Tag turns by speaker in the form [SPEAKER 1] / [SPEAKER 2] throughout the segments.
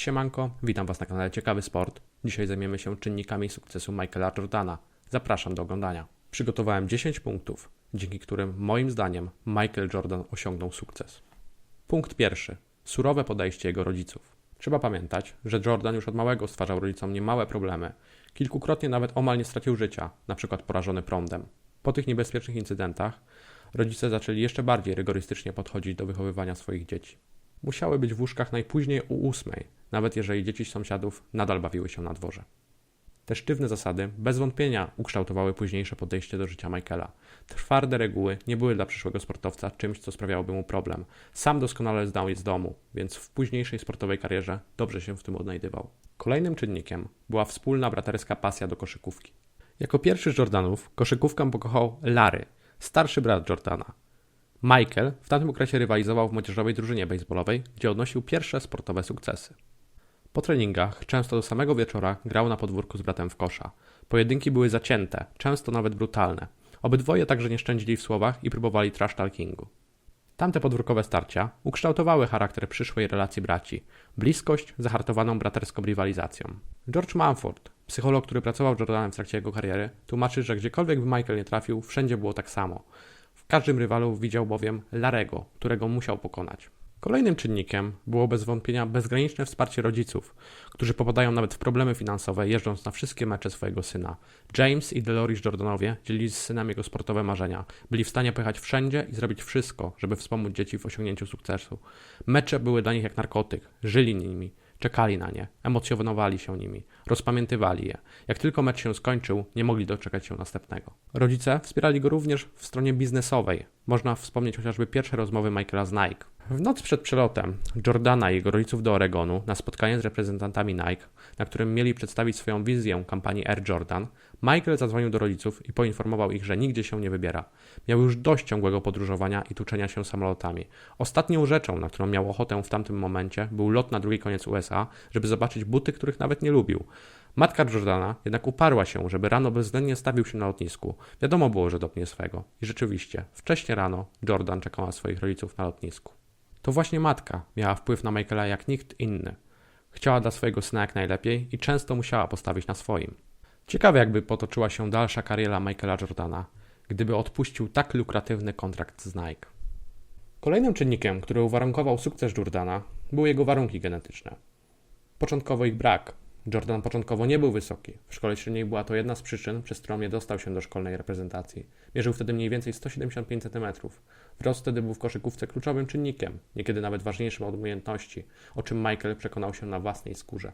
[SPEAKER 1] Siemanko, witam Was na kanale Ciekawy Sport. Dzisiaj zajmiemy się czynnikami sukcesu Michaela Jordana. Zapraszam do oglądania. Przygotowałem 10 punktów, dzięki którym moim zdaniem Michael Jordan osiągnął sukces. Punkt pierwszy. Surowe podejście jego rodziców. Trzeba pamiętać, że Jordan już od małego stwarzał rodzicom niemałe problemy. Kilkukrotnie nawet omal nie stracił życia, przykład porażony prądem. Po tych niebezpiecznych incydentach rodzice zaczęli jeszcze bardziej rygorystycznie podchodzić do wychowywania swoich dzieci. Musiały być w łóżkach najpóźniej u ósmej, nawet jeżeli dzieci sąsiadów nadal bawiły się na dworze. Te sztywne zasady bez wątpienia ukształtowały późniejsze podejście do życia Michaela. Twarde reguły nie były dla przyszłego sportowca czymś, co sprawiałoby mu problem. Sam doskonale znał je z domu, więc w późniejszej sportowej karierze dobrze się w tym odnajdywał. Kolejnym czynnikiem była wspólna braterska pasja do koszykówki. Jako pierwszy z Jordanów koszykówkę pokochał Larry, starszy brat Jordana. Michael w tamtym okresie rywalizował w młodzieżowej drużynie baseballowej, gdzie odnosił pierwsze sportowe sukcesy. Po treningach, często do samego wieczora, grał na podwórku z bratem w kosza. Pojedynki były zacięte, często nawet brutalne. Obydwoje także nie szczędzili w słowach i próbowali trash talkingu. Tamte podwórkowe starcia ukształtowały charakter przyszłej relacji braci, bliskość zahartowaną braterską rywalizacją. George Manford, psycholog, który pracował z Jordanem w trakcie jego kariery, tłumaczy, że gdziekolwiek by Michael nie trafił, wszędzie było tak samo. W każdym rywalu widział bowiem Larego, którego musiał pokonać. Kolejnym czynnikiem było bez wątpienia bezgraniczne wsparcie rodziców, którzy popadają nawet w problemy finansowe, jeżdżąc na wszystkie mecze swojego syna. James i Deloris Jordanowie dzielili z synem jego sportowe marzenia. Byli w stanie pojechać wszędzie i zrobić wszystko, żeby wspomóc dzieci w osiągnięciu sukcesu. Mecze były dla nich jak narkotyk, żyli nimi. Czekali na nie, emocjonowali się nimi, rozpamiętywali je. Jak tylko mecz się skończył, nie mogli doczekać się następnego. Rodzice wspierali go również w stronie biznesowej. Można wspomnieć chociażby pierwsze rozmowy Michaela z Nike. W noc przed przelotem Jordana i jego rodziców do Oregonu na spotkanie z reprezentantami Nike, na którym mieli przedstawić swoją wizję kampanii Air Jordan, Michael zadzwonił do rodziców i poinformował ich, że nigdzie się nie wybiera. Miał już dość ciągłego podróżowania i tuczenia się samolotami. Ostatnią rzeczą, na którą miał ochotę w tamtym momencie, był lot na drugi koniec USA, żeby zobaczyć buty, których nawet nie lubił. Matka Jordana jednak uparła się, żeby rano bezwzględnie stawił się na lotnisku. Wiadomo było, że dopnie swego. I rzeczywiście, wcześnie rano Jordan czekał na swoich rodziców na lotnisku. To właśnie matka miała wpływ na Michaela jak nikt inny. Chciała dla swojego syna jak najlepiej i często musiała postawić na swoim. Ciekawe, jakby potoczyła się dalsza kariera Michaela Jordana, gdyby odpuścił tak lukratywny kontrakt z Nike. Kolejnym czynnikiem, który uwarunkował sukces Jordana, były jego warunki genetyczne. Początkowo ich brak, Jordan początkowo nie był wysoki. W szkole średniej była to jedna z przyczyn, przez którą nie dostał się do szkolnej reprezentacji. Mierzył wtedy mniej więcej 175 cm. Wzrost wtedy był w koszykówce kluczowym czynnikiem, niekiedy nawet ważniejszym od umiejętności, o czym Michael przekonał się na własnej skórze.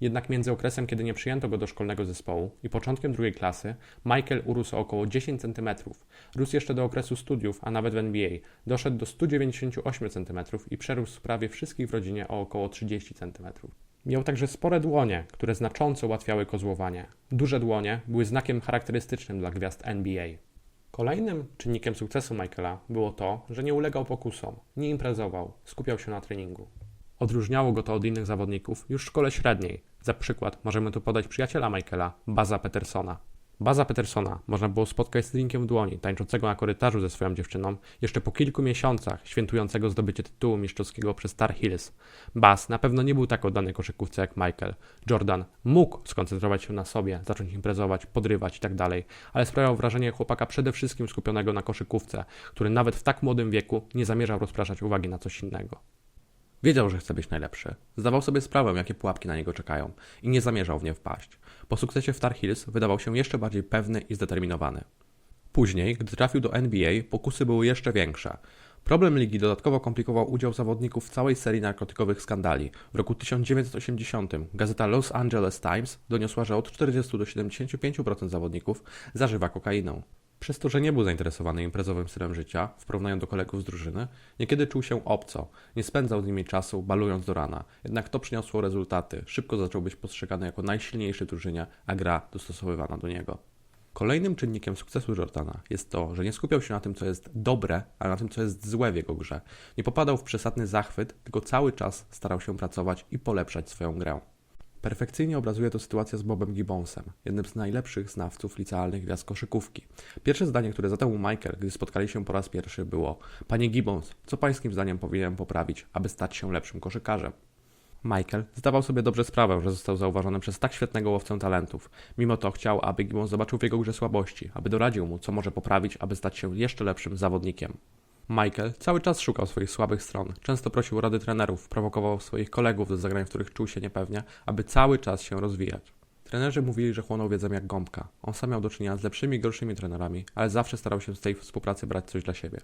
[SPEAKER 1] Jednak między okresem, kiedy nie przyjęto go do szkolnego zespołu i początkiem drugiej klasy, Michael urósł około 10 cm. Rósł jeszcze do okresu studiów, a nawet w NBA. Doszedł do 198 cm i przerósł prawie wszystkich w rodzinie o około 30 cm. Miał także spore dłonie, które znacząco ułatwiały kozłowanie. Duże dłonie były znakiem charakterystycznym dla gwiazd NBA. Kolejnym czynnikiem sukcesu Michaela było to, że nie ulegał pokusom, nie imprezował, skupiał się na treningu. Odróżniało go to od innych zawodników już w szkole średniej. Za przykład możemy tu podać przyjaciela Michaela, Baza Petersona. Baza Petersona można było spotkać z drinkiem w dłoni, tańczącego na korytarzu ze swoją dziewczyną, jeszcze po kilku miesiącach świętującego zdobycie tytułu mistrzowskiego przez Star Hills. Baz na pewno nie był tak oddany koszykówce jak Michael. Jordan mógł skoncentrować się na sobie, zacząć imprezować, podrywać itd., tak ale sprawiał wrażenie chłopaka przede wszystkim skupionego na koszykówce, który nawet w tak młodym wieku nie zamierzał rozpraszać uwagi na coś innego. Wiedział, że chce być najlepszy. Zdawał sobie sprawę, jakie pułapki na niego czekają i nie zamierzał w nie wpaść. Po sukcesie w Tar Heels wydawał się jeszcze bardziej pewny i zdeterminowany. Później, gdy trafił do NBA, pokusy były jeszcze większe. Problem ligi dodatkowo komplikował udział zawodników w całej serii narkotykowych skandali. W roku 1980 gazeta Los Angeles Times doniosła, że od 40 do 75% zawodników zażywa kokainę. Przez to, że nie był zainteresowany imprezowym stylem życia, w porównaniu do kolegów z drużyny, niekiedy czuł się obco, nie spędzał z nimi czasu, balując do rana. Jednak to przyniosło rezultaty. Szybko zaczął być postrzegany jako najsilniejszy drużynie, a gra dostosowywana do niego. Kolejnym czynnikiem sukcesu Jordana jest to, że nie skupiał się na tym, co jest dobre, ale na tym, co jest złe w jego grze. Nie popadał w przesadny zachwyt, tylko cały czas starał się pracować i polepszać swoją grę. Perfekcyjnie obrazuje to sytuacja z Bobem Gibbonsem, jednym z najlepszych znawców licealnych gwiazd koszykówki. Pierwsze zdanie, które zadał mu Michael, gdy spotkali się po raz pierwszy, było: Panie Gibbons, co pańskim zdaniem powinienem poprawić, aby stać się lepszym koszykarzem? Michael zdawał sobie dobrze sprawę, że został zauważony przez tak świetnego łowcę talentów. Mimo to chciał, aby Gibbon zobaczył w jego grze słabości, aby doradził mu, co może poprawić, aby stać się jeszcze lepszym zawodnikiem. Michael cały czas szukał swoich słabych stron, często prosił rady trenerów, prowokował swoich kolegów do zagrań, w których czuł się niepewnie, aby cały czas się rozwijać. Trenerzy mówili, że chłonął wiedzę jak gąbka. On sam miał do czynienia z lepszymi i gorszymi trenerami, ale zawsze starał się z tej współpracy brać coś dla siebie.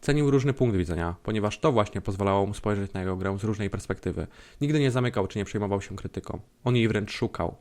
[SPEAKER 1] Cenił różny punkt widzenia, ponieważ to właśnie pozwalało mu spojrzeć na jego grę z różnej perspektywy. Nigdy nie zamykał czy nie przejmował się krytyką. On jej wręcz szukał.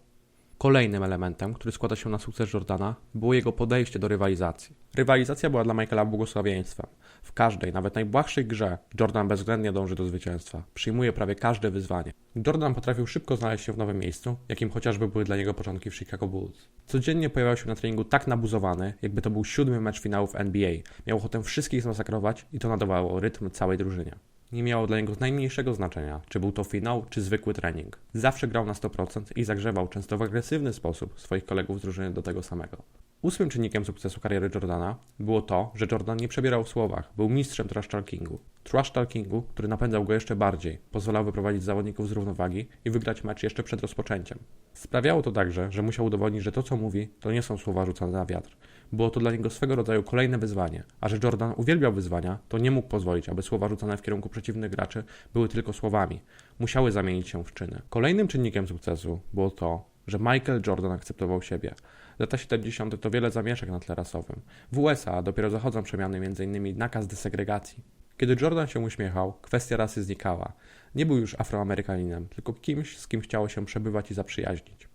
[SPEAKER 1] Kolejnym elementem, który składa się na sukces Jordana, było jego podejście do rywalizacji. Rywalizacja była dla Michaela błogosławieństwem. W każdej, nawet najbłahszej grze, Jordan bezwzględnie dąży do zwycięstwa. Przyjmuje prawie każde wyzwanie. Jordan potrafił szybko znaleźć się w nowym miejscu, jakim chociażby były dla niego początki w Chicago Bulls. Codziennie pojawiał się na treningu tak nabuzowany, jakby to był siódmy mecz finałów NBA. Miał ochotę wszystkich zmasakrować i to nadawało rytm całej drużynie. Nie miało dla niego najmniejszego znaczenia, czy był to finał, czy zwykły trening. Zawsze grał na 100% i zagrzewał często w agresywny sposób swoich kolegów z drużyny do tego samego. Ósmym czynnikiem sukcesu kariery Jordana było to, że Jordan nie przebierał w słowach, był mistrzem trash talkingu. Trash talkingu, który napędzał go jeszcze bardziej, pozwalał wyprowadzić zawodników z równowagi i wygrać mecz jeszcze przed rozpoczęciem. Sprawiało to także, że musiał udowodnić, że to co mówi, to nie są słowa rzucone na wiatr. Było to dla niego swego rodzaju kolejne wyzwanie, a że Jordan uwielbiał wyzwania, to nie mógł pozwolić, aby słowa rzucane w kierunku przeciwnych graczy były tylko słowami. Musiały zamienić się w czyny. Kolejnym czynnikiem sukcesu było to, że Michael Jordan akceptował siebie. Lata 70. to wiele zamieszek na tle rasowym. W USA dopiero zachodzą przemiany m.in. nakaz desegregacji. Kiedy Jordan się uśmiechał, kwestia rasy znikała. Nie był już afroamerykaninem, tylko kimś, z kim chciało się przebywać i zaprzyjaźnić.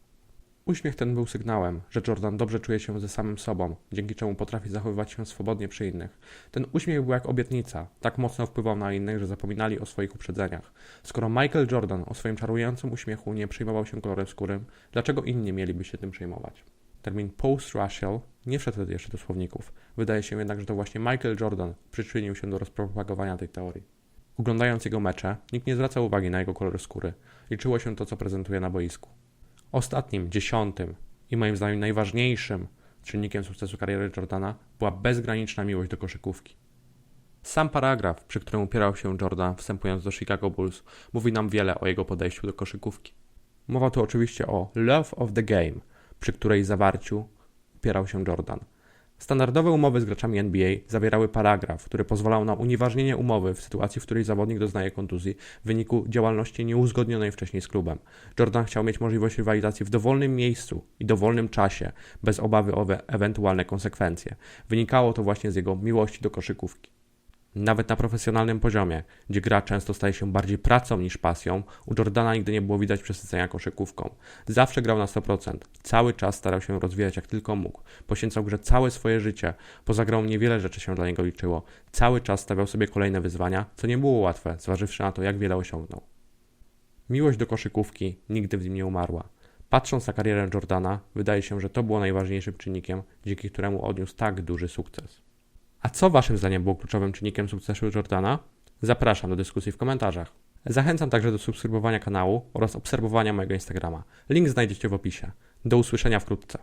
[SPEAKER 1] Uśmiech ten był sygnałem, że Jordan dobrze czuje się ze samym sobą, dzięki czemu potrafi zachowywać się swobodnie przy innych. Ten uśmiech był jak obietnica, tak mocno wpływał na innych, że zapominali o swoich uprzedzeniach. Skoro Michael Jordan o swoim czarującym uśmiechu nie przejmował się kolorem skóry, dlaczego inni mieliby się tym przejmować? Termin post-racial nie wszedł wtedy jeszcze do słowników. Wydaje się jednak, że to właśnie Michael Jordan przyczynił się do rozpropagowania tej teorii. Oglądając jego mecze, nikt nie zwracał uwagi na jego kolor skóry. Liczyło się to, co prezentuje na boisku. Ostatnim, dziesiątym i moim zdaniem najważniejszym czynnikiem sukcesu kariery Jordana była bezgraniczna miłość do koszykówki. Sam paragraf, przy którym upierał się Jordan wstępując do Chicago Bulls, mówi nam wiele o jego podejściu do koszykówki. Mowa tu oczywiście o Love of the Game, przy której zawarciu upierał się Jordan. Standardowe umowy z graczami NBA zawierały paragraf, który pozwalał na unieważnienie umowy w sytuacji, w której zawodnik doznaje kontuzji w wyniku działalności nieuzgodnionej wcześniej z klubem. Jordan chciał mieć możliwość rywalizacji w dowolnym miejscu i dowolnym czasie, bez obawy o ewentualne konsekwencje. Wynikało to właśnie z jego miłości do koszykówki. Nawet na profesjonalnym poziomie, gdzie gra często staje się bardziej pracą niż pasją, u Jordana nigdy nie było widać przesycenia koszykówką. Zawsze grał na 100%, cały czas starał się rozwijać jak tylko mógł. Poświęcał grze całe swoje życie, poza grą niewiele rzeczy się dla niego liczyło. Cały czas stawiał sobie kolejne wyzwania, co nie było łatwe, zważywszy na to, jak wiele osiągnął. Miłość do koszykówki nigdy w nim nie umarła. Patrząc na karierę Jordana, wydaje się, że to było najważniejszym czynnikiem, dzięki któremu odniósł tak duży sukces. A co Waszym zdaniem było kluczowym czynnikiem sukcesu Jordana? Zapraszam do dyskusji w komentarzach. Zachęcam także do subskrybowania kanału oraz obserwowania mojego Instagrama. Link znajdziecie w opisie. Do usłyszenia wkrótce.